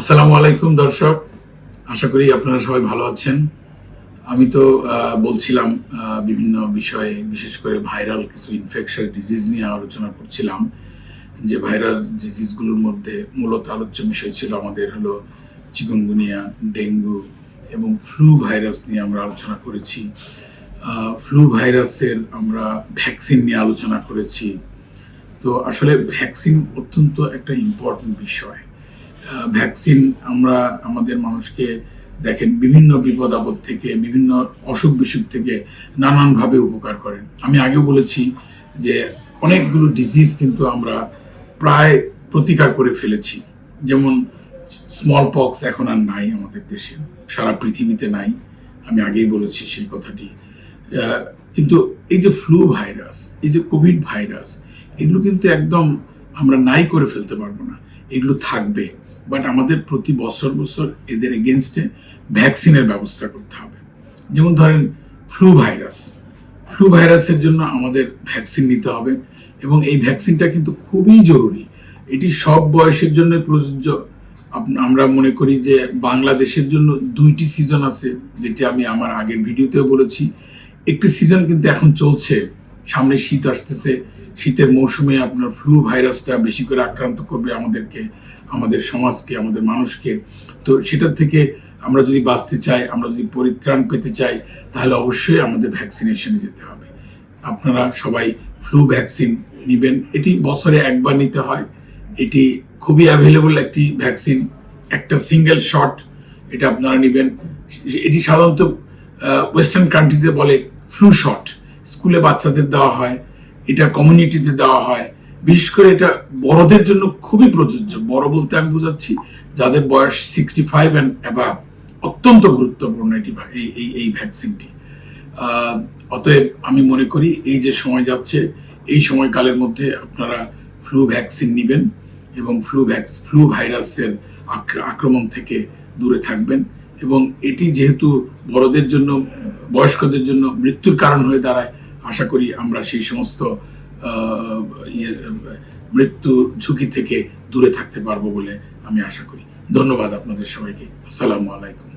আসসালামু আলাইকুম, দর্শক। আশা করি আপনারা সবাই ভালো আছেন। আমি তো বলছিলাম বিভিন্ন বিষয়ে, বিশেষ করে ভাইরাল কিছু ইনফেকশন ডিজিজ নিয়ে আলোচনা করছিলাম। যে ভাইরাল ডিজিজগুলোর মধ্যে মূলত আলোচ্য বিষয় ছিল আমাদের হলো চিকনগুনিয়া, ডেঙ্গু এবং ফ্লু ভাইরাস নিয়ে আমরা আলোচনা করেছি। ফ্লু ভাইরাসের আমরা ভ্যাকসিন নিয়ে আলোচনা করেছি। তো আসলে ভ্যাকসিন অত্যন্ত একটা ইম্পর্টেন্ট বিষয়। ভ্যাকসিন আমরা আমাদের মানুষকে দেখেন, বিভিন্ন বিপদ আপদ থেকে, বিভিন্ন অসুখ বিসুখ থেকে নানানভাবে উপকার করেন। আমি আগেও বলেছি যে অনেকগুলো ডিজিজ কিন্তু আমরা প্রায় প্রতিকার করে ফেলেছি। যেমন স্মল পক্স এখন আর নাই আমাদের দেশে, সারা পৃথিবীতে নাই, আমি আগেই বলেছি সেই কথাটি। কিন্তু এই যে ফ্লু ভাইরাস এই যে কোভিড ভাইরাস এগুলো কিন্তু একদম আমরা নাই করে ফেলতে পারব না। এগুলো থাকবে। বাট আমাদের প্রতি বছর বছর এদের এগেনস্টে ভ্যাকসিনের ব্যবস্থা করতে হবে। যেমন ধরেন ফ্লু ভাইরাস ফ্লু ভাইরাসের জন্য আমাদের ভ্যাকসিন নিতে হবে এবং এই ভ্যাকসিনটা কিন্তু খুবই জরুরি। এটি সব বয়সের জন্য প্রযোজ্য। আমরা মনে করি যে বাংলাদেশের জন্য দুইটি সিজন আছে, যেটি আমি আমার আগের ভিডিওতেও বলেছি। একটি সিজন কিন্তু এখন চলছে। সামনে শীত আসতেছে। শীতের মৌসুমে আপনার ফ্লু ভাইরাসটা বেশি করে আক্রান্ত করবে আমাদেরকে, আমাদের সমাজকে, আমাদের মানুষকে। তো সেটার থেকে আমরা যদি বাঁচতে চাই, আমরা যদি পরিত্রাণ পেতে চাই, তাহলে অবশ্যই আমাদের ভ্যাকসিনেশনে যেতে হবে। আপনারা সবাই ফ্লু ভ্যাকসিন নেবেন। এটি বছরে একবার নিতে হয়। এটি খুবই অ্যাভেলেবল একটি ভ্যাকসিন একটা সিঙ্গেল শট এটা আপনারা নেবেন। এটি সাধারণত ওয়েস্টার্ন কান্ট্রিজে বলে ফ্লু শট স্কুলে বাচ্চাদের দেওয়া হয়। এটা কমিউনিটিতে দেওয়া হয়। বিশেষ করে এটা বড়দের জন্য খুবই প্রযোজ্য। বড় বলতে আমি বোঝাচ্ছি, যাদের বয়স সিক্সটি ফাইভ অ্যান্ড অ্যাবাভ অত্যন্ত গুরুত্বপূর্ণ এটি এই এই এই ভ্যাকসিনটি অতএব আমি মনে করি এই যে সময় যাচ্ছে, এই সময়কালের মধ্যে আপনারা ফ্লু ভ্যাকসিন নেবেন এবং ফ্লু ভ্যাক্স ফ্লু ভাইরাসের আক্র- আক্রমণ থেকে দূরে থাকবেন এবং এটি যেহেতু বড়দের জন্য, বয়স্কদের জন্য মৃত্যুর কারণ হয়ে দাঁড়ায় আশা করি আমরা সেই সমস্ত ইয়ে, মৃত্যু ঝুঁকি থেকে দূরে থাকতে পারব বলে আমি আশা করি। ধন্যবাদ আপনাদের সবাইকে। আসসালামু আলাইকুম।